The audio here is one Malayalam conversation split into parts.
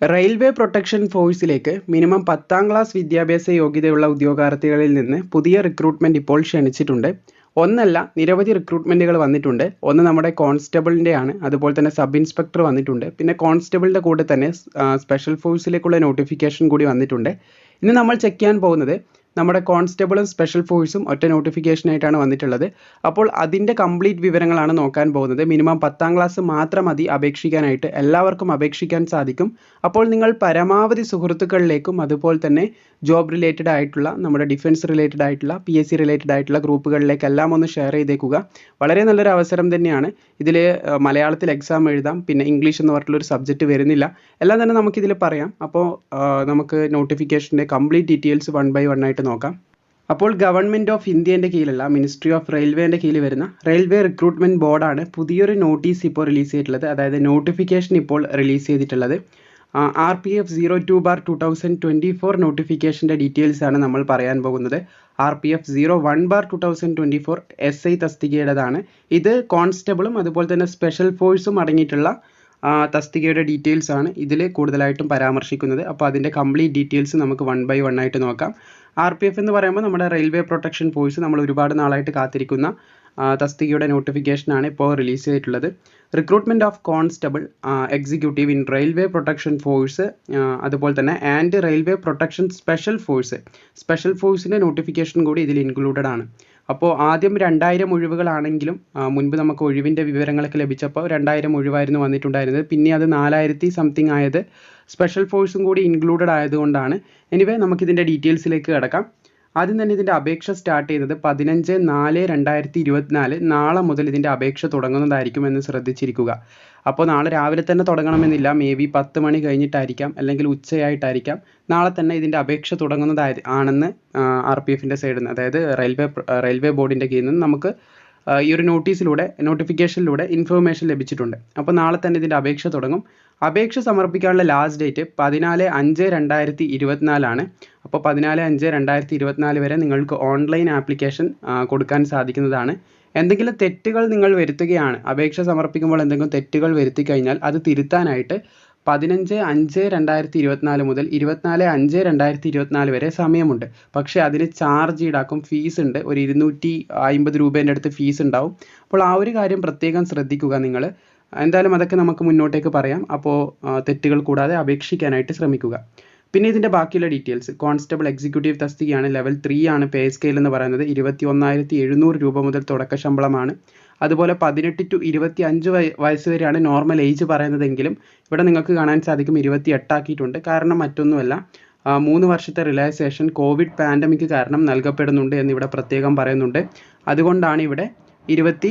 റെയിൽവേ പ്രൊട്ടക്ഷൻ ഫോഴ്സിലേക്ക് മിനിമം പത്താം ക്ലാസ് വിദ്യാഭ്യാസ യോഗ്യതയുള്ള ഉദ്യോഗാർത്ഥികളിൽ നിന്ന് പുതിയ റിക്രൂട്ട്മെന്റ് ഇപ്പോൾ ക്ഷണിച്ചിട്ടുണ്ട്. ഒന്നല്ല നിരവധി റിക്രൂട്ട്മെന്റുകൾ വന്നിട്ടുണ്ട്. ഒന്ന് നമ്മുടെ കോൺസ്റ്റബിളിന്റെ ആണ്. അതുപോലെ തന്നെ സബ് ഇൻസ്പെക്ടർ വന്നിട്ടുണ്ട്. പിന്നെ കോൺസ്റ്റബിളിന്റെ കൂടെ തന്നെ സ്പെഷ്യൽ ഫോഴ്സിലേക്കുള്ള നോട്ടിഫിക്കേഷൻ കൂടി വന്നിട്ടുണ്ട്. ഇന്ന് നമ്മൾ ചെക്ക് ചെയ്യാൻ പോകുന്നത് നമ്മുടെ കോൺസ്റ്റബിളും സ്പെഷ്യൽ ഫോഴ്സും ഒറ്റ നോട്ടിഫിക്കേഷനായിട്ടാണ് വന്നിട്ടുള്ളത്. അപ്പോൾ അതിന്റെ കംപ്ലീറ്റ് വിവരങ്ങളാണ് നോക്കാൻ പോകുന്നത്. മിനിമം പത്താം ക്ലാസ് മാത്രം മതി അപേക്ഷിക്കാനായിട്ട്. എല്ലാവർക്കും അപേക്ഷിക്കാൻ സാധിക്കും. അപ്പോൾ നിങ്ങൾ പരമാവധി സുഹൃത്തുക്കളിലേക്കും അതുപോലെ തന്നെ ജോബ് റിലേറ്റഡ് ആയിട്ടുള്ള നമ്മുടെ ഡിഫൻസ് റിലേറ്റഡ് ആയിട്ടുള്ള പി എസ് സി റിലേറ്റഡ് ആയിട്ടുള്ള ഗ്രൂപ്പുകളിലേക്കെല്ലാം ഒന്ന് ഷെയർ ചെയ്തേക്കുക. വളരെ നല്ലൊരു അവസരം തന്നെയാണ്. ഇതിൽ മലയാളത്തിൽ എക്സാം എഴുതാം. പിന്നെ ഇംഗ്ലീഷ് എന്ന് പറഞ്ഞിട്ടുള്ള ഒരു സബ്ജക്റ്റ് വരുന്നില്ല. എല്ലാം തന്നെ നമുക്കിതിൽ പറയാം. അപ്പോൾ നമുക്ക് നോട്ടിഫിക്കേഷന്റെ complete details one by one ആയിട്ട് നോക്കാം. അപ്പോൾ ഗവൺമെന്റ് ഓഫ് ഇന്ത്യേന്റെ കീഴിലുള്ള മിനിസ്ട്രി ഓഫ് റെയിൽവേന്റെ കീഴിൽ വരുന്ന റെയിൽവേ റിക്രൂട്ട്മെന്റ് ബോർഡാണ് പുതിയൊരു നോട്ടീസ് ഇപ്പോൾ റിലീസ് ചെയ്തിട്ടുള്ളത്. അതായത് നോട്ടിഫിക്കേഷൻ ഇപ്പോൾ റിലീസ് ചെയ്തിട്ടുള്ളത്. R P F zero two bar two thousand twenty four നോട്ടിഫിക്കേഷന്റെ details ആണ് നമ്മൾ പറയാൻ പോകുന്നത്. R P F zero one bar two thousand twenty four S I തസ്തികയുടേതാണ്. ഇത് കോൺസ്റ്റബിളും അതുപോലെ തന്നെ സ്പെഷ്യൽ ഫോഴ്സും അടങ്ങിയിട്ടുള്ള തസ്തികയുടെ ഡീറ്റെയിൽസ് ആണ് ഇതിൽ കൂടുതലായിട്ടും പരാമർശിക്കുന്നത്. അപ്പോൾ അതിന്റെ കംപ്ലീറ്റ് ഡീറ്റെയിൽസ് നമുക്ക് വൺ ബൈ വൺ ആയിട്ട് നോക്കാം. ആർ പി എഫ് എന്ന് പറയുമ്പോൾ നമ്മുടെ റെയിൽവേ പ്രൊട്ടക്ഷൻ ഫോഴ്സ് നമ്മൾ ഒരുപാട് നാളായിട്ട് കാത്തിരിക്കുന്ന തസ്തികയുടെ നോട്ടിഫിക്കേഷനാണ് ഇപ്പോൾ റിലീസ് ചെയ്തിട്ടുള്ളത്. Recruitment of constable executive in railway protection force അതുപോലെ തന്നെ and railway protection special force special ഫോഴ്സിന്റെ നോട്ടിഫിക്കേഷൻ കൂടി ഇതിൽ ഇൻക്ലൂഡഡ് ആണ്. അപ്പോൾ ആദ്യം രണ്ടായിരം ഒഴിവുകളാണെങ്കിലും മുൻപ് നമുക്ക് ഒഴിവിന്റെ വിവരങ്ങളൊക്കെ ലഭിച്ചപ്പോൾ രണ്ടായിരം ഒഴിവായിരുന്നു വന്നിട്ടുണ്ടായിരുന്നത്. പിന്നെ അത് നാലായിരത്തി സംതിങ് ആയത് സ്പെഷ്യൽ ഫോഴ്സും കൂടി ഇൻക്ലൂഡഡ് ആയതുകൊണ്ടാണ്. എനിവേ നമുക്കിതിന്റെ ഡീറ്റെയിൽസിലേക്ക് കിടക്കാം. ആദ്യം തന്നെ ഇതിന്റെ അപേക്ഷ സ്റ്റാർട്ട് ചെയ്തത് പതിനഞ്ച് നാല് രണ്ടായിരത്തി ഇരുപത്തിനാല്. നാളെ മുതൽ ഇതിന്റെ അപേക്ഷ തുടങ്ങുന്നതായിരിക്കും എന്ന് ശ്രദ്ധിച്ചിരിക്കുക. അപ്പോൾ നാളെ രാവിലെ തന്നെ തുടങ്ങണമെന്നില്ല. മേ ബി പത്ത് മണി കഴിഞ്ഞിട്ടായിരിക്കാം. അല്ലെങ്കിൽ ഉച്ചയായിട്ടായിരിക്കാം. നാളെ തന്നെ ഇതിന്റെ അപേക്ഷ തുടങ്ങുന്നതായി ആണെന്ന് ആർ പി എഫിന്റെ സൈഡിൽ നിന്ന് അതായത് റെയിൽവേ റെയിൽവേ ബോർഡിന്റെ കീഴിൽ നിന്ന് നമുക്ക് ഈ ഒരു നോട്ടീസിലൂടെ നോട്ടിഫിക്കേഷനിലൂടെ ഇൻഫർമേഷൻ ലഭിച്ചിട്ടുണ്ട്. അപ്പോൾ നാളെ തന്നെ ഇതിന്റെ അപേക്ഷ തുടങ്ങും. അപേക്ഷ സമർപ്പിക്കാനുള്ള ലാസ്റ്റ് ഡേറ്റ് പതിനാല് അഞ്ച് രണ്ടായിരത്തി ഇരുപത്തിനാലാണ് അപ്പോൾ പതിനാല് അഞ്ച് രണ്ടായിരത്തി ഇരുപത്തിനാല് വരെ നിങ്ങൾക്ക് ഓൺലൈൻ ആപ്ലിക്കേഷൻ കൊടുക്കാൻ സാധിക്കുന്നതാണ്. എന്തെങ്കിലും തെറ്റുകൾ നിങ്ങൾ വരുത്തുകയാണ് അപേക്ഷ സമർപ്പിക്കുമ്പോൾ എന്തെങ്കിലും തെറ്റുകൾ വരുത്തി കഴിഞ്ഞാൽ അത് തിരുത്താനായിട്ട് പതിനഞ്ച് അഞ്ച് രണ്ടായിരത്തി ഇരുപത്തിനാല് മുതൽ ഇരുപത്തിനാല് അഞ്ച് രണ്ടായിരത്തി ഇരുപത്തിനാല് വരെ സമയമുണ്ട്. പക്ഷേ അതിന് ചാർജ് ഈടാക്കും ഫീസ് ഉണ്ട്. ഒരു ഇരുന്നൂറ്റി അമ്പത് രൂപേന്റെ അടുത്ത് ഫീസ് ഉണ്ടാവും. അപ്പോൾ ആ ഒരു കാര്യം പ്രത്യേകം ശ്രദ്ധിക്കുക നിങ്ങൾ. എന്തായാലും അതൊക്കെ നമുക്ക് മുന്നോട്ടേക്ക് പറയാം. അപ്പോൾ തെറ്റുകൾ കൂടാതെ അപേക്ഷിക്കാനായിട്ട് ശ്രമിക്കുക. പിന്നെ ഇതിന്റെ ബാക്കിയുള്ള ഡീറ്റെയിൽസ് കോൺസ്റ്റബിൾ എക്സിക്യൂട്ടീവ് തസ്തികയാണ് ലെവൽ ത്രീ ആണ് പേ സ്കെയിൽ എന്ന് പറയുന്നത്. ഇരുപത്തി ഒന്നായിരത്തി എഴുന്നൂറ് രൂപ മുതൽ തുടക്ക ശമ്പളമാണ്. അതുപോലെ പതിനെട്ട് ടു ഇരുപത്തി അഞ്ച് വയ വയസ്സ് വരെയാണ് നോർമൽ ഏജ് പറയുന്നതെങ്കിലും ഇവിടെ നിങ്ങൾക്ക് കാണാൻ സാധിക്കും ഇരുപത്തി എട്ടാക്കിയിട്ടുണ്ട് കാരണം മറ്റൊന്നുമല്ല മൂന്ന് വർഷത്തെ റിലാക്സേഷൻ കോവിഡ് പാൻഡമിക് കാരണം നൽകപ്പെടുന്നുണ്ട് എന്ന് ഇവിടെ പ്രത്യേകം പറയുന്നുണ്ട്. അതുകൊണ്ടാണ് ഇവിടെ ഇരുപത്തി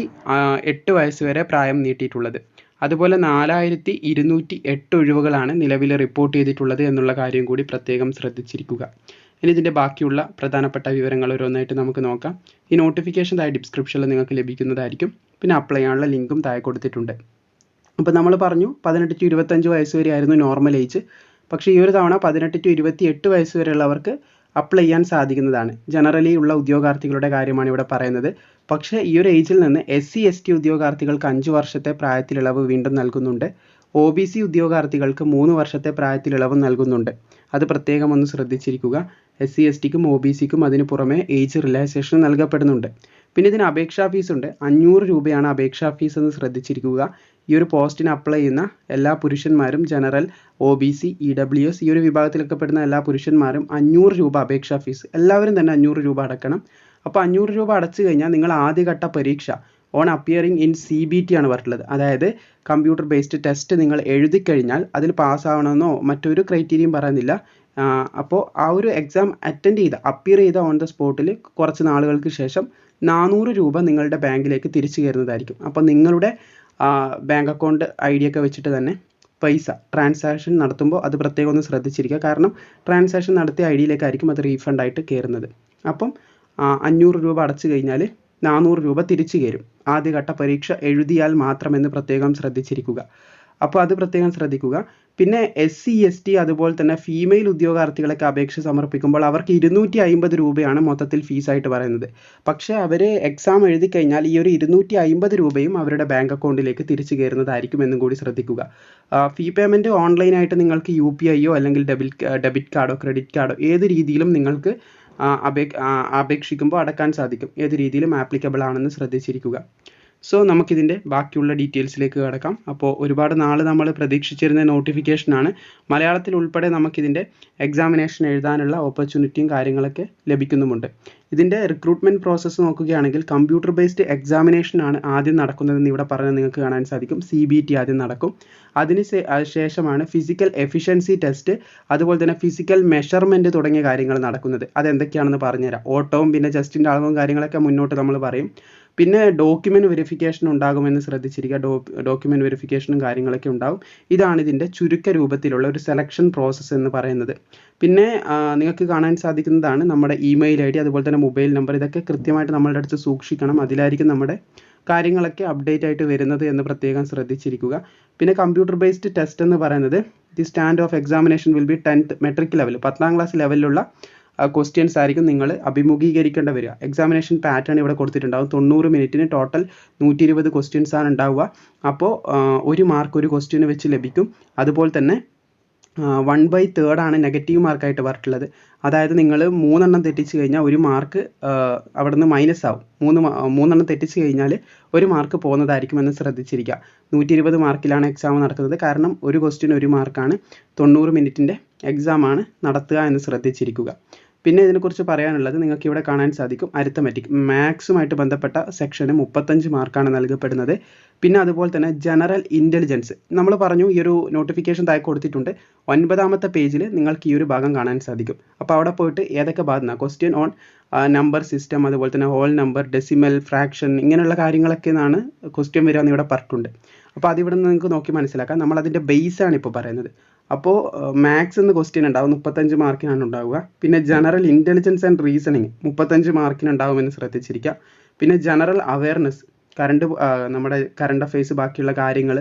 എട്ട് വയസ്സ് വരെ പ്രായം നീട്ടിയിട്ടുള്ളത്. അതുപോലെ നാലായിരത്തി ഇരുന്നൂറ്റി എട്ട് ഒഴിവുകളാണ് നിലവിൽ റിപ്പോർട്ട് ചെയ്തിട്ടുള്ളത് എന്നുള്ള കാര്യം കൂടി പ്രത്യേകം ശ്രദ്ധിച്ചിരിക്കുക. ഇനി ഇതിന്റെ ബാക്കിയുള്ള പ്രധാനപ്പെട്ട വിവരങ്ങൾ ഓരോന്നായിട്ട് നമുക്ക് നോക്കാം. ഈ നോട്ടിഫിക്കേഷൻ താഴെ ഡിസ്ക്രിപ്ഷനിൽ നിങ്ങൾക്ക് ലഭിക്കുന്നതായിരിക്കും. പിന്നെ അപ്ലൈ ചെയ്യാനുള്ള ലിങ്കും താഴെ കൊടുത്തിട്ടുണ്ട്. അപ്പോൾ നമ്മൾ പറഞ്ഞു പതിനെട്ട് ടു ഇരുപത്തഞ്ച് വയസ്സ് വരെ ആയിരുന്നു നോർമൽ ഏജ് പക്ഷേ ഈ ഒരു തവണ പതിനെട്ട് ടു ഇരുപത്തി എട്ട് വയസ്സ് വരെയുള്ളവർക്ക് അപ്ലൈ ചെയ്യാൻ സാധിക്കുന്നതാണ്. ജനറലി ഉള്ള ഉദ്യോഗാർത്ഥികളുടെ കാര്യമാണ് ഇവിടെ പറയുന്നത്. പക്ഷേ ഈ ഒരു ഏജിൽ നിന്ന് എസ് സി എസ് ടി ഉദ്യോഗാർത്ഥികൾക്ക് അഞ്ച് വർഷത്തെ പ്രായത്തിലിളവ് വീണ്ടും നൽകുന്നുണ്ട്. ഒ ബി സി ഉദ്യോഗാർത്ഥികൾക്ക് മൂന്ന് വർഷത്തെ പ്രായത്തിലിളവ് നൽകുന്നുണ്ട്. അത് പ്രത്യേകം ഒന്ന് ശ്രദ്ധിച്ചിരിക്കുക. എസ് സി എസ് ടിക്കും ഒ ബി സിക്കും അതിന് പുറമെ ഏജ് റിലാക്സേഷൻ നൽകപ്പെടുന്നുണ്ട്. പിന്നെ ഇതിന് അപേക്ഷാ ഫീസ് ഉണ്ട്. അഞ്ഞൂറ് രൂപയാണ് അപേക്ഷാ ഫീസ് എന്ന് ശ്രദ്ധിച്ചിരിക്കുക. ഈ ഒരു പോസ്റ്റിന് അപ്ലൈ ചെയ്യുന്ന എല്ലാ പുരുഷന്മാരും general O B C E W S ഈ ഒരു വിഭാഗത്തിലൊക്കെ പെടുന്ന എല്ലാ പുരുഷന്മാരും അഞ്ഞൂറ് രൂപ അപേക്ഷാ ഫീസ് എല്ലാവരും തന്നെ അഞ്ഞൂറ് രൂപ അടക്കണം. അപ്പോൾ അഞ്ഞൂറ് രൂപ അടച്ചു കഴിഞ്ഞാൽ നിങ്ങൾ ആദ്യഘട്ട പരീക്ഷ on appearing in C B T ആണ് പറഞ്ഞിട്ടുള്ളത്. അതായത് കമ്പ്യൂട്ടർ ബേസ്ഡ് ടെസ്റ്റ് നിങ്ങൾ എഴുതി കഴിഞ്ഞാൽ അതിൽ പാസ്സാവണമെന്നോ മറ്റൊരു ക്രൈറ്റീരിയയും പറയുന്നില്ല. അപ്പോൾ ആ ഒരു എക്സാം അറ്റൻഡ് ചെയ്ത അപ്പിയർ ചെയ്ത ഓൺ ദ സ്പോട്ടിൽ കുറച്ച് നാളുകൾക്ക് ശേഷം നാനൂറ് രൂപ നിങ്ങളുടെ ബാങ്കിലേക്ക് തിരിച്ചു കയറുന്നതായിരിക്കും. അപ്പോൾ നിങ്ങളുടെ ബാങ്ക് അക്കൗണ്ട് ഐ ഡി ഒക്കെ വെച്ചിട്ട് തന്നെ പൈസ ട്രാൻസാക്ഷൻ നടത്തുമ്പോൾ അത് പ്രത്യേകം ഒന്ന് ശ്രദ്ധിച്ചിരിക്കുക. കാരണം ട്രാൻസാക്ഷൻ നടത്തിയ ഐ ഡിയിലേക്കായിരിക്കും അത് റീഫണ്ട് ആയിട്ട് കയറുന്നത്. അപ്പം അഞ്ഞൂറ് രൂപ അടച്ചു കഴിഞ്ഞാൽ നാനൂറ് രൂപ തിരിച്ചു കയറും. ആദ്യഘട്ട പരീക്ഷ എഴുതിയാൽ മാത്രമെന്ന് പ്രത്യേകം ശ്രദ്ധിച്ചിരിക്കുക. അപ്പോൾ അത് പ്രത്യേകം ശ്രദ്ധിക്കുക. പിന്നെ എസ് സി എസ് ടി അതുപോലെ തന്നെ ഫീമെയിൽ ഉദ്യോഗാർത്ഥികളൊക്കെ അപേക്ഷ സമർപ്പിക്കുമ്പോൾ അവർക്ക് ഇരുന്നൂറ്റി അമ്പത് രൂപയാണ് മൊത്തത്തിൽ ഫീസായിട്ട് പറയുന്നത്. പക്ഷേ അവർ എക്സാം എഴുതി കഴിഞ്ഞാൽ ഈ ഒരു ഇരുന്നൂറ്റി അമ്പത് രൂപയും അവരുടെ ബാങ്ക് അക്കൗണ്ടിലേക്ക് തിരിച്ചു കയറുന്നതായിരിക്കും എന്നും കൂടി ശ്രദ്ധിക്കുക. ഫീ പേയ്മെന്റ് ഓൺലൈനായിട്ട് നിങ്ങൾക്ക് യു പി ഐയോ അല്ലെങ്കിൽ ഡെബിറ്റ് ഡെബിറ്റ് കാർഡോ ക്രെഡിറ്റ് കാർഡോ ഏത് രീതിയിലും നിങ്ങൾക്ക് അപേ അപേക്ഷിക്കുമ്പോൾ അടക്കാൻ സാധിക്കും. ഏത് രീതിയിലും ആപ്ലിക്കബിൾ ആണെന്ന് ശ്രദ്ധിച്ചിരിക്കുക. സോ നമുക്കിതിന്റെ ബാക്കിയുള്ള ഡീറ്റെയിൽസിലേക്ക് കിടക്കാം. അപ്പോൾ ഒരുപാട് നാൾ നമ്മൾ പ്രതീക്ഷിച്ചിരുന്ന നോട്ടിഫിക്കേഷനാണ് മലയാളത്തിൽ ഉൾപ്പെടെ നമുക്കിതിന്റെ എക്സാമിനേഷൻ എഴുതാനുള്ള ഓപ്പർച്യൂണിറ്റിയും കാര്യങ്ങളൊക്കെ ലഭിക്കുന്നുമുണ്ട്. ഇതിന്റെ റിക്രൂട്ട്മെന്റ് പ്രോസസ്സ് നോക്കുകയാണെങ്കിൽ കമ്പ്യൂട്ടർ ബേസ്ഡ് എക്സാമിനേഷൻ ആണ് ആദ്യം നടക്കുന്നതെന്ന് ഇവിടെ പറഞ്ഞാൽ നിങ്ങൾക്ക് കാണാൻ സാധിക്കും. സി ബി ടി ആദ്യം നടക്കും. അതിന് ശേഷമാണ് ഫിസിക്കൽ എഫിഷ്യൻസി ടെസ്റ്റ് അതുപോലെ തന്നെ ഫിസിക്കൽ മെഷർമെന്റ് തുടങ്ങിയ കാര്യങ്ങൾ നടക്കുന്നത്. അതെന്തൊക്കെയാണെന്ന് പറഞ്ഞുതരാം. ഓട്ടവും പിന്നെ ജസ്റ്റിന്റെ അളവും കാര്യങ്ങളൊക്കെ മുന്നോട്ട് നമ്മൾ പറയും. പിന്നെ ഡോക്യുമെന്റ് വെരിഫിക്കേഷൻ ഉണ്ടാകുമെന്ന് ശ്രദ്ധിച്ചിരിക്കുക. ഡോ ഡോക്യുമെന്റ് വെരിഫിക്കേഷനും കാര്യങ്ങളൊക്കെ ഉണ്ടാകും ഇതാണ് ഇതിന്റെ ചുരുക്ക രൂപത്തിലുള്ള ഒരു സെലക്ഷൻ പ്രോസസ്സ് എന്ന് പറയുന്നത്. പിന്നെ നിങ്ങൾക്ക് കാണാൻ സാധിക്കുന്നതാണ് നമ്മുടെ ഇമെയിൽ ഐ ഡി അതുപോലെ തന്നെ മൊബൈൽ നമ്പർ ഇതൊക്കെ കൃത്യമായിട്ട് നമ്മളുടെ അടുത്ത് സൂക്ഷിക്കണം. അതിലായിരിക്കും നമ്മുടെ കാര്യങ്ങളൊക്കെ അപ്ഡേറ്റ് ആയിട്ട് വരുന്നത് എന്ന് പ്രത്യേകം ശ്രദ്ധിച്ചിരിക്കുക. പിന്നെ കമ്പ്യൂട്ടർ ബേസ്ഡ് ടെസ്റ്റ് എന്ന് പറയുന്നത് the stand of examination will be tenth matric level പത്താം ക്ലാസ് ലെവലിലുള്ള ക്വസ്റ്റ്യൻസ് ആയിരിക്കും നിങ്ങൾ അഭിമുഖീകരിക്കേണ്ടി വരിക. എക്സാമിനേഷൻ പാറ്റേൺ ഇവിടെ കൊടുത്തിട്ടുണ്ടാകും തൊണ്ണൂറ് മിനിറ്റിന് ടോട്ടൽ നൂറ്റി ഇരുപത് ക്വസ്റ്റ്യൻസ് ആണ് ഉണ്ടാവുക. അപ്പോൾ ഒരു മാർക്ക് ഒരു ക്വസ്റ്റ്യന് വെച്ച് ലഭിക്കും. അതുപോലെ തന്നെ വൺ ബൈ തേർഡ് ആണ് നെഗറ്റീവ് മാർക്കായിട്ട് പറഞ്ഞിട്ടുള്ളത് അതായത് നിങ്ങൾ മൂന്നെണ്ണം തെറ്റിച്ച് കഴിഞ്ഞാൽ ഒരു മാർക്ക് അവിടെ മൈനസ് ആവും. മൂന്ന് മൂന്നെണ്ണം തെറ്റിച്ച് കഴിഞ്ഞാൽ ഒരു മാർക്ക് പോകുന്നതായിരിക്കുമെന്ന് ശ്രദ്ധിച്ചിരിക്കുക. നൂറ്റി ഇരുപത് മാർക്കിലാണ് എക്സാം നടക്കുന്നത്. കാരണം ഒരു ക്വസ്റ്റ്യൻ ഒരു മാർക്കാണ് തൊണ്ണൂറ് മിനിറ്റിന്റെ എക്സാമാണ് നടത്തുക എന്ന് ശ്രദ്ധിച്ചിരിക്കുക. പിന്നെ ഇതിനെക്കുറിച്ച് പറയാനുള്ളത് നിങ്ങൾക്ക് ഇവിടെ കാണാൻ സാധിക്കും അരിത്തമെറ്റിക് മാത്സുമായിട്ട് ബന്ധപ്പെട്ട സെക്ഷന് മുപ്പത്തഞ്ച് മാർക്കാണ് നൽകപ്പെടുന്നത്. പിന്നെ അതുപോലെ തന്നെ ജനറൽ ഇന്റലിജൻസ് നമ്മൾ പറഞ്ഞു ഈ ഒരു നോട്ടിഫിക്കേഷൻ തായി കൊടുത്തിട്ടുണ്ട്. ഒൻപതാമത്തെ പേജിൽ നിങ്ങൾക്ക് ഈ ഒരു ഭാഗം കാണാൻ സാധിക്കും. അപ്പോൾ അവിടെ പോയിട്ട് ഏതൊക്കെ ഭാഗം ക്വസ്റ്റ്യൻ ഓൺ നമ്പർ സിസ്റ്റം അതുപോലെ തന്നെ ഹോൾ നമ്പർ ഡെസിമൽ ഫ്രാക്ഷൻ ഇങ്ങനെയുള്ള കാര്യങ്ങളൊക്കെ എന്നാണ് ക്വസ്റ്റ്യൻ വരിക എന്ന് ഇവിടെ പറഞ്ഞിട്ടുണ്ട്. അപ്പോൾ അതിവിടെ നിന്ന് നിങ്ങൾക്ക് നോക്കി മനസ്സിലാക്കാം. നമ്മൾ അതിന്റെ ബേസ് ആണ് ഇപ്പോൾ പറയുന്നത്. അപ്പോൾ മാത്സ് എന്ന ക്വസ്റ്റ്യൻ ഉണ്ടാവും. മുപ്പത്തഞ്ച് മാർക്കിനാണ് ഉണ്ടാവുക. പിന്നെ ജനറൽ ഇന്റലിജൻസ് ആൻഡ് റീസണിങ് മുപ്പത്തഞ്ച് മാർക്കിന് ഉണ്ടാവുമെന്ന് ശ്രദ്ധിച്ചിരിക്കുക. പിന്നെ ജനറൽ അവയർനെസ് കറണ്ട് നമ്മുടെ കറണ്ട് അഫയേഴ്സ് ബാക്കിയുള്ള കാര്യങ്ങൾ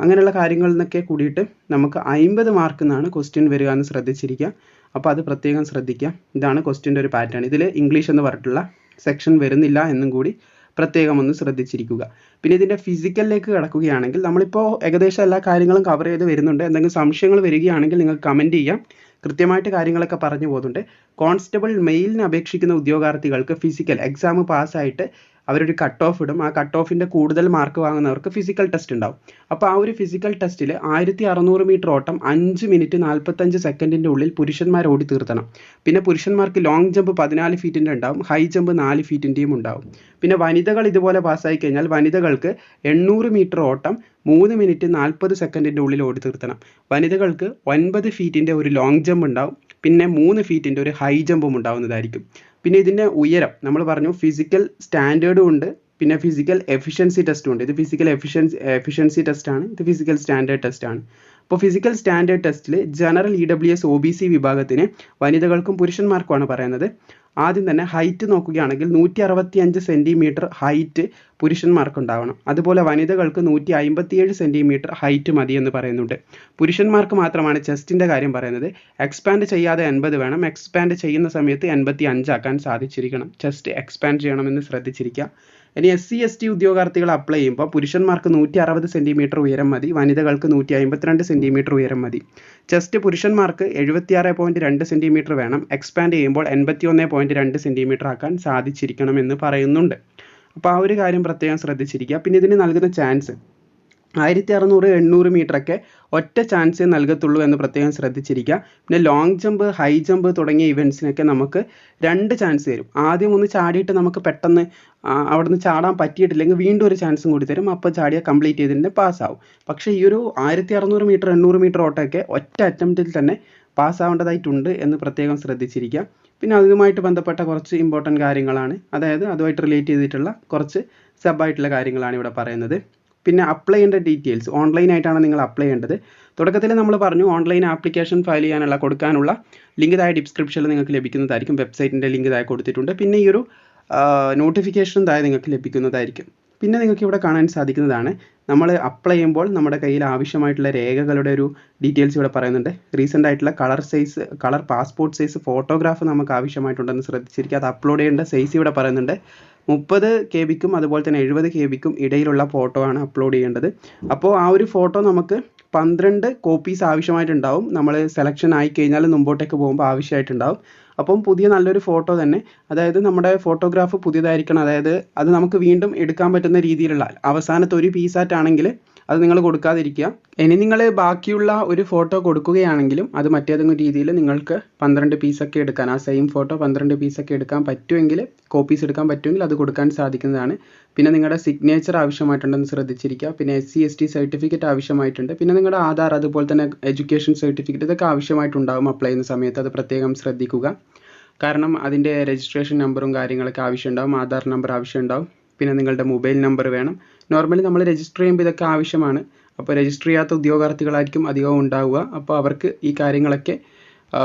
അങ്ങനെയുള്ള കാര്യങ്ങളിൽ നിന്നൊക്കെ കൂടിയിട്ട് നമുക്ക് അമ്പത് മാർക്ക് നിന്നാണ് ക്വസ്റ്റ്യൻ വരിക എന്ന് ശ്രദ്ധിച്ചിരിക്കുക. അപ്പോൾ അത് പ്രത്യേകം ശ്രദ്ധിക്കുക. ഇതാണ് ക്വസ്റ്റ്യന്റെ ഒരു പാറ്റേൺ ഇതിൽ ഇംഗ്ലീഷ് എന്ന് പറഞ്ഞിട്ടുള്ള സെക്ഷൻ വരുന്നില്ല എന്നും കൂടി പ്രത്യേകം ഒന്ന് ശ്രദ്ധിച്ചിരിക്കുക. പിന്നെ ഇതിന്റെ ഫിസിക്കലിലേക്ക് കിടക്കുകയാണെങ്കിൽ നമ്മളിപ്പോൾ ഏകദേശം എല്ലാ കാര്യങ്ങളും കവർ ചെയ്ത് വരുന്നുണ്ട്. എന്തെങ്കിലും സംശയങ്ങൾ വരികയാണെങ്കിൽ നിങ്ങൾ കമന്റ് ചെയ്യാം. കൃത്യമായിട്ട് കാര്യങ്ങളൊക്കെ പറഞ്ഞു പോകുന്നുണ്ട്. കോൺസ്റ്റബിൾ മെയിലിന് അപേക്ഷിക്കുന്ന ഉദ്യോഗാർത്ഥികൾക്ക് ഫിസിക്കൽ എക്സാം പാസ്സായിട്ട് അവരൊരു കട്ട് ഓഫ് ഇടും. ആ കട്ട് ഓഫിന്റെ കൂടുതൽ മാർക്ക് വാങ്ങുന്നവർക്ക് ഫിസിക്കൽ ടെസ്റ്റ് ഉണ്ടാവും. അപ്പോൾ ആ ഒരു ഫിസിക്കൽ ടെസ്റ്റിൽ ആയിരത്തി അറുന്നൂറ് മീറ്റർ ഓട്ടം അഞ്ച് മിനിറ്റ് നാൽപ്പത്തഞ്ച് സെക്കൻഡിന്റെ ഉള്ളിൽ പുരുഷന്മാർ ഓടി തീർത്തണം. പിന്നെ പുരുഷന്മാർക്ക് ലോങ് ജമ്പ് പതിനാല് ഫീറ്റിന്റെ ഉണ്ടാവും. ഹൈ ജമ്പ് നാല് ഫീറ്റിന്റെയും ഉണ്ടാവും. പിന്നെ വനിതകൾ ഇതുപോലെ പാസ്സായി കഴിഞ്ഞാൽ വനിതകൾക്ക് എണ്ണൂറ് മീറ്റർ ഓട്ടം മൂന്ന് മിനിറ്റ് നാൽപ്പത് സെക്കൻഡിന്റെ ഉള്ളിൽ ഓടി തീർത്തണം. വനിതകൾക്ക് ഒൻപത് ഫീറ്റിന്റെ ഒരു ലോങ് ജമ്പ് ഉണ്ടാവും. പിന്നെ മൂന്ന് ഫീറ്റിന്റെ ഒരു ഹൈ ജമ്പും ഉണ്ടാവുന്നതായിരിക്കും. പിന്നെ ഇതിന്റെ ഉയരം നമ്മൾ പറഞ്ഞു ഫിസിക്കൽ സ്റ്റാൻഡേർഡും ഉണ്ട് പിന്നെ ഫിസിക്കൽ എഫിഷ്യൻസി ടെസ്റ്റും ഉണ്ട്. ഇത് ഫിസിക്കൽ എഫിഷ്യൻസി എഫിഷ്യൻസി ടെസ്റ്റാണ് ഇത് ഫിസിക്കൽ സ്റ്റാൻഡേർഡ് ടെസ്റ്റാണ് അപ്പോൾ ഫിസിക്കൽ സ്റ്റാൻഡേർഡ് ടെസ്റ്റിൽ general E W S O B C വിഭാഗത്തിന് വനിതകൾക്കും പുരുഷന്മാർക്കുമാണ് പറയുന്നത്. ആദ്യം തന്നെ ഹൈറ്റ് നോക്കുകയാണെങ്കിൽ നൂറ്റി അറുപത്തി അഞ്ച് സെന്റിമീറ്റർ ഹൈറ്റ് പുരുഷന്മാർക്ക് ഉണ്ടാവണം അതുപോലെ വനിതകൾക്ക് നൂറ്റി അമ്പത്തിയേഴ് സെന്റിമീറ്റർ ഹൈറ്റ് മതി എന്ന് പറയുന്നുണ്ട്. പുരുഷന്മാർക്ക് മാത്രമാണ് ചെസ്റ്റിന്റെ കാര്യം പറയുന്നത്. എക്സ്പാൻഡ് ചെയ്യാതെ എൺപത് വേണം. എക്സ്പാൻഡ് ചെയ്യുന്ന സമയത്ത് എൺപത്തി അഞ്ചാക്കാൻ സാധിച്ചിരിക്കണം. ചെസ്റ്റ് എക്സ്പാൻഡ് ചെയ്യണമെന്ന് ശ്രദ്ധിച്ചിരിക്കുക. ഇനി എസ് സി എസ് ടി ഉദ്യോഗാർത്ഥികൾ അപ്ലൈ ചെയ്യുമ്പോൾ പുരുഷന്മാർക്ക് നൂറ്റി അറുപത് സെന്റിമീറ്റർ ഉയരം മതി വനിതകൾക്ക് നൂറ്റി അമ്പത്തിരണ്ട് സെന്റിമീറ്റർ ഉയരം മതി. ചെസ്റ്റ് പുരുഷന്മാർക്ക് എഴുപത്തിയാറ് പോയിന്റ് രണ്ട് സെന്റിമീറ്റർ വേണം. എക്സ്പാൻഡ് ചെയ്യുമ്പോൾ എൺപത്തി ഒന്ന് പോയിന്റ് രണ്ട് സെന്റിമീറ്റർ ആക്കാൻ സാധിച്ചിരിക്കണം എന്ന് പറയുന്നുണ്ട്. അപ്പോൾ ആ ഒരു കാര്യം പ്രത്യേകം ശ്രദ്ധിച്ചിരിക്കുക. പിന്നെ ഇതിന് നൽകുന്ന ചാൻസ് ആയിരത്തി അറുന്നൂറ് എണ്ണൂറ് മീറ്ററൊക്കെ ഒറ്റ ചാൻസേ നൽകത്തുള്ളൂ എന്ന് പ്രത്യേകം ശ്രദ്ധിച്ചിരിക്കുക. പിന്നെ ലോങ് ജമ്പ് ഹൈ ജമ്പ് തുടങ്ങിയ ഇവന്റ്സിനൊക്കെ നമുക്ക് രണ്ട് ചാൻസ് തരും. ആദ്യം ഒന്ന് ചാടിയിട്ട് നമുക്ക് പെട്ടെന്ന് അവിടുന്ന് ചാടാൻ പറ്റിയിട്ടില്ലെങ്കിൽ വീണ്ടും ഒരു ചാൻസും കൂടി തരും. അപ്പോൾ ചാടിയാൽ കംപ്ലീറ്റ് ചെയ്തിട്ട് പാസ്സാവും. പക്ഷേ ഈ ഒരു ആയിരത്തി അറുന്നൂറ് മീറ്റർ എണ്ണൂറ് മീറ്റർ ഓട്ടമൊക്കെ ഒറ്റ അറ്റംപ്റ്റിൽ തന്നെ പാസ്സാവേണ്ടതായിട്ടുണ്ട് എന്ന് പ്രത്യേകം ശ്രദ്ധിച്ചിരിക്കുക. പിന്നെ അതുമായിട്ട് ബന്ധപ്പെട്ട കുറച്ച് ഇമ്പോർട്ടന്റ് കാര്യങ്ങളാണ്. അതായത് അതുമായിട്ട് റിലേറ്റ് ചെയ്തിട്ടുള്ള കുറച്ച് സബായിട്ടുള്ള കാര്യങ്ങളാണ് ഇവിടെ പറയുന്നത്. പിന്നെ അപ്ലൈ ചെയ്യേണ്ട ഡീറ്റെയിൽസ് ഓൺലൈനായിട്ടാണ് നിങ്ങൾ അപ്ലൈ ചെയ്യേണ്ടത്. തുടക്കത്തിൽ നമ്മൾ പറഞ്ഞു ഓൺലൈൻ ആപ്ലിക്കേഷൻ ഫയൽ ചെയ്യാനുള്ള കൊടുക്കാനുള്ള ലിങ്ക് താഴെ ഡിസ്ക്രിപ്ഷനിൽ നിങ്ങൾക്ക് ലഭിക്കുന്നതായിരിക്കും. വെബ്സൈറ്റിന്റെ ലിങ്ക് താഴെ കൊടുത്തിട്ടുണ്ട്. പിന്നെ ഈ ഒരു നോട്ടിഫിക്കേഷൻ താഴെ നിങ്ങൾക്ക് ലഭിക്കുന്നതായിരിക്കും. പിന്നെ നിങ്ങൾക്ക് ഇവിടെ കാണാൻ സാധിക്കുന്നതാണ് നമ്മൾ അപ്ലൈ ചെയ്യുമ്പോൾ നമ്മുടെ കയ്യിൽ ആവശ്യമായിട്ടുള്ള രേഖകളുടെ ഒരു ഡീറ്റെയിൽസ് ഇവിടെ പറയുന്നുണ്ട്. റീസെന്റ് ആയിട്ടുള്ള colour size colour passport size photograph നമുക്ക് ആവശ്യമായിട്ടുണ്ടെന്ന് ശ്രദ്ധിച്ചിരിക്കുക. അത് അപ്ലോഡ് ചെയ്യേണ്ട സൈസ് ഇവിടെ പറയുന്നുണ്ട്. മുപ്പത് കെ ബിക്കും അതുപോലെ തന്നെ എഴുപത് കെ ബിക്കും ഇടയിലുള്ള ഫോട്ടോ ആണ് അപ്ലോഡ് ചെയ്യേണ്ടത്. അപ്പോൾ ആ ഒരു ഫോട്ടോ നമുക്ക് പന്ത്രണ്ട് കോപ്പീസ് ആവശ്യമായിട്ടുണ്ടാവും. നമ്മൾ സെലക്ഷൻ ആയി കഴിഞ്ഞാൽ മുമ്പോട്ടേക്ക് പോകുമ്പോൾ ആവശ്യമായിട്ടുണ്ടാവും. അപ്പം പുതിയ നല്ലൊരു ഫോട്ടോ തന്നെ അതായത് നമ്മുടെ ഫോട്ടോഗ്രാഫ് പുതിയതായിരിക്കണം. അതായത് അത് നമുക്ക് വീണ്ടും എടുക്കാൻ പറ്റുന്ന രീതിയിലുള്ള അവസാനത്തെ ഒരു പീസ് പീസായിട്ടാണെങ്കിൽ അത് നിങ്ങൾ കൊടുക്കാതിരിക്കുക. ഇനി നിങ്ങൾ ബാക്കിയുള്ള ഒരു ഫോട്ടോ കൊടുക്കുകയാണെങ്കിലും അത് മറ്റേതെങ്കിലും രീതിയിൽ നിങ്ങൾക്ക് പന്ത്രണ്ട് പീസൊക്കെ എടുക്കാൻ ആ സെയിം ഫോട്ടോ പന്ത്രണ്ട് പീസൊക്കെ എടുക്കാൻ പറ്റുമെങ്കിൽ കോപ്പീസ് എടുക്കാൻ പറ്റുമെങ്കിൽ അത് കൊടുക്കാൻ സാധിക്കുന്നതാണ്. പിന്നെ നിങ്ങളുടെ സിഗ്നേച്ചർ ആവശ്യമായിട്ടുണ്ടെന്ന് ശ്രദ്ധിച്ചിരിക്കുക. പിന്നെ S C S T certificate ആവശ്യമായിട്ടുണ്ട്. പിന്നെ നിങ്ങളുടെ ആധാർ അതുപോലെ തന്നെ എഡ്യൂക്കേഷൻ സർട്ടിഫിക്കറ്റ് ഇതൊക്കെ ആവശ്യമായിട്ടുണ്ടാകും അപ്ലൈ ചെയ്യുന്ന സമയത്ത്. അത് പ്രത്യേകം ശ്രദ്ധിക്കുക. കാരണം അതിന്റെ രജിസ്ട്രേഷൻ നമ്പറും കാര്യങ്ങളൊക്കെ ആവശ്യമുണ്ടാവും. ആധാർ നമ്പർ ആവശ്യമുണ്ടാവും. പിന്നെ നിങ്ങളുടെ മൊബൈൽ നമ്പർ വേണം. നോർമലി നമ്മൾ രജിസ്റ്റർ ചെയ്യുമ്പോൾ ഇതൊക്കെ ആവശ്യമാണ്. അപ്പോൾ രജിസ്റ്റർ ചെയ്യാത്ത ഉദ്യോഗാർത്ഥികളായിരിക്കും അധികവും ഉണ്ടാവുക. അപ്പോൾ അവർക്ക് ഈ കാര്യങ്ങളൊക്കെ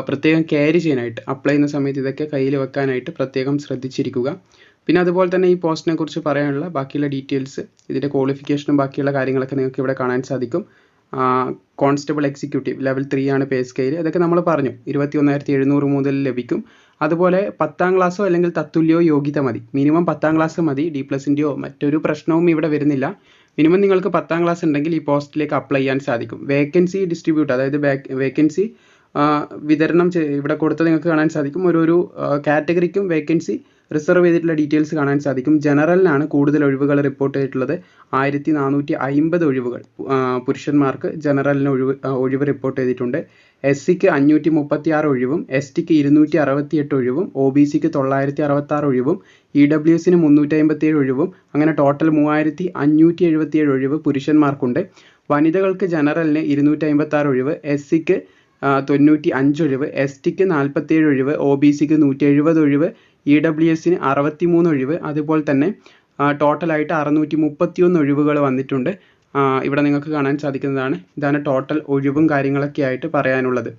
പ്രത്യേകം ക്യാരി ചെയ്യാനായിട്ട് അപ്ലൈ ചെയ്യുന്ന സമയത്ത് ഇതൊക്കെ കയ്യിൽ വെക്കാനായിട്ട് പ്രത്യേകം ശ്രദ്ധിച്ചിരിക്കുക. പിന്നെ അതുപോലെ തന്നെ ഈ പോസ്റ്റിനെ കുറിച്ച് പറയാനുള്ള ബാക്കിയുള്ള ഡീറ്റെയിൽസ് ഇതിന്റെ ക്വാളിഫിക്കേഷനും ബാക്കിയുള്ള കാര്യങ്ങളൊക്കെ നിങ്ങൾക്ക് ഇവിടെ കാണാൻ സാധിക്കും. കോൺസ്റ്റബിൾ എക്സിക്യൂട്ടീവ് ലെവൽ ത്രീ ആണ് പേ സ്കെയിൽ ഇതൊക്കെ നമ്മൾ പറഞ്ഞു. ഇരുപത്തി ഒന്നായിരത്തി എഴുന്നൂറ് മുതൽ ലഭിക്കും. അതുപോലെ പത്താം ക്ലാസ്സോ അല്ലെങ്കിൽ തത്തുല്യോ യോഗ്യത മതി. മിനിമം പത്താം ക്ലാസ് മതി ഡി പ്ലസിന്റെയോ മറ്റൊരു പ്രശ്നവും ഇവിടെ വരുന്നില്ല. മിനിമം നിങ്ങൾക്ക് പത്താം ക്ലാസ് ഉണ്ടെങ്കിൽ ഈ പോസ്റ്റിലേക്ക് അപ്ലൈ ചെയ്യാൻ സാധിക്കും. വേക്കൻസി ഡിസ്ട്രിബ്യൂട്ട് അതായത് വേക്കൻസി വിതരണം ഇവിടെ കൊടുത്തത് നിങ്ങൾക്ക് കാണാൻ സാധിക്കും. ഓരോരോ കാറ്റഗറിക്കും വേക്കൻസി റിസർവ് ചെയ്തിട്ടുള്ള ഡീറ്റെയിൽസ് കാണാൻ സാധിക്കും. ജനറലിനാണ് കൂടുതൽ ഒഴിവുകൾ റിപ്പോർട്ട് ചെയ്തിട്ടുള്ളത്. ആയിരത്തി നാനൂറ്റി അമ്പത് ഒഴിവുകൾ പുരുഷന്മാർക്ക് ജനറലിന് ഒഴിവ് ഒഴിവ് റിപ്പോർട്ട് ചെയ്തിട്ടുണ്ട്. എസ് സിക്ക് അഞ്ഞൂറ്റി മുപ്പത്തി ആറ് ഒഴിവും എസ് ടിക്ക് ഇരുന്നൂറ്റി അറുപത്തി എട്ട് ഒഴിവും ഒ ബി സിക്ക് തൊള്ളായിരത്തി അറുപത്തി ആറ് ഒഴിവും ഇ ഡബ്ല്യു എസിന് മുന്നൂറ്റി അമ്പത്തിയേഴ് ഒഴിവും അങ്ങനെ ടോട്ടൽ മൂവായിരത്തി അഞ്ഞൂറ്റി എഴുപത്തി ഏഴ് ഒഴിവ് പുരുഷന്മാർക്കുണ്ട്. വനിതകൾക്ക് ജനറലിന് ഇരുന്നൂറ്റി അമ്പത്തി ആറ് ഒഴിവ് എസ് സിക്ക് തൊണ്ണൂറ്റി അഞ്ച് ഒഴിവ് എസ് ടിക്ക് നാൽപ്പത്തിയേഴ് ഒഴിവ് ഒ ബി സിക്ക് നൂറ്റി എഴുപത് ഒഴിവ് ഇ ഡബ്ല്യു എസിന് അറുപത്തി മൂന്ന് ഒഴിവ് അതുപോലെ തന്നെ ടോട്ടലായിട്ട് അറുന്നൂറ്റി മുപ്പത്തിയൊന്ന് ഒഴിവുകൾ വന്നിട്ടുണ്ട്. ഇവിടെ നിങ്ങൾക്ക് കാണാൻ സാധിക്കുന്നതാണ്. ഇതാണ് ടോട്ടൽ ഒഴിവും കാര്യങ്ങളൊക്കെ ആയിട്ട് പറയാനുള്ളത്.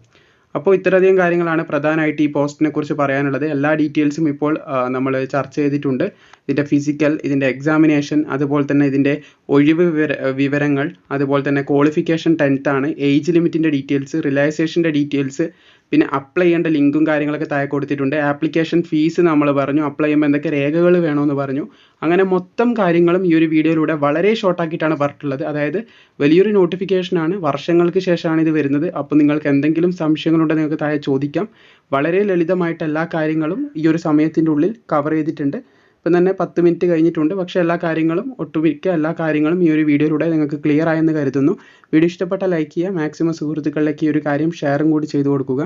അപ്പോൾ ഇത്രയധികം കാര്യങ്ങളാണ് പ്രധാനമായിട്ട് ഈ പോസ്റ്റിനെ കുറിച്ച് പറയാനുള്ളത്. എല്ലാ ഡീറ്റെയിൽസും ഇപ്പോൾ നമ്മൾ ചർച്ച ചെയ്തിട്ടുണ്ട്. ഇതിന്റെ ഫിസിക്കൽ ഇതിന്റെ എക്സാമിനേഷൻ അതുപോലെ തന്നെ ഇതിന്റെ ഒഴിവ് വിവര വിവരങ്ങൾ അതുപോലെ തന്നെ ക്വാളിഫിക്കേഷൻ ടെൻത്ത് ആണ്. ഏജ് ലിമിറ്റിന്റെ ഡീറ്റെയിൽസ് റിലാക്സേഷന്റെ ഡീറ്റെയിൽസ് പിന്നെ അപ്ലൈ ചെയ്യേണ്ട ലിങ്കും കാര്യങ്ങളൊക്കെ താഴെ കൊടുത്തിട്ടുണ്ട്. ആപ്ലിക്കേഷൻ ഫീസ് നമ്മൾ പറഞ്ഞു. അപ്ലൈ ചെയ്യുമ്പോൾ എന്തൊക്കെ രേഖകൾ വേണമെന്ന് പറഞ്ഞു. അങ്ങനെ മൊത്തം കാര്യങ്ങളും ഈ ഒരു വീഡിയോയിലൂടെ വളരെ ഷോർട്ടാക്കിയിട്ടാണ് പറഞ്ഞിട്ടുള്ളത്. അതായത് വലിയൊരു നോട്ടിഫിക്കേഷനാണ് വർഷങ്ങൾക്ക് ശേഷമാണ് ഇത് വരുന്നത്. അപ്പോൾ നിങ്ങൾക്ക് എന്തെങ്കിലും സംശയങ്ങളുണ്ടെങ്കിൽ നിങ്ങൾക്ക് താഴെ ചോദിക്കാം. വളരെ ലളിതമായിട്ട് എല്ലാ കാര്യങ്ങളും ഈ ഒരു സമയത്തിന്റെ ഉള്ളിൽ കവർ ചെയ്തിട്ടുണ്ട്. ഇപ്പം തന്നെ പത്ത് മിനിറ്റ് കഴിഞ്ഞിട്ടുണ്ട്. പക്ഷേ എല്ലാ കാര്യങ്ങളും ഒട്ടുമിക്ക എല്ലാ കാര്യങ്ങളും ഈ ഒരു വീഡിയോയിലൂടെ നിങ്ങൾക്ക് ക്ലിയർ ആയെന്ന് കരുതുന്നു. വീഡിയോ ഇഷ്ടപ്പെട്ട ലൈക്ക് ചെയ്യുക. മാക്സിമം സുഹൃത്തുക്കളിലേക്ക് ഈ ഒരു കാര്യം ഷെയറും കൂടി ചെയ്തു കൊടുക്കുക.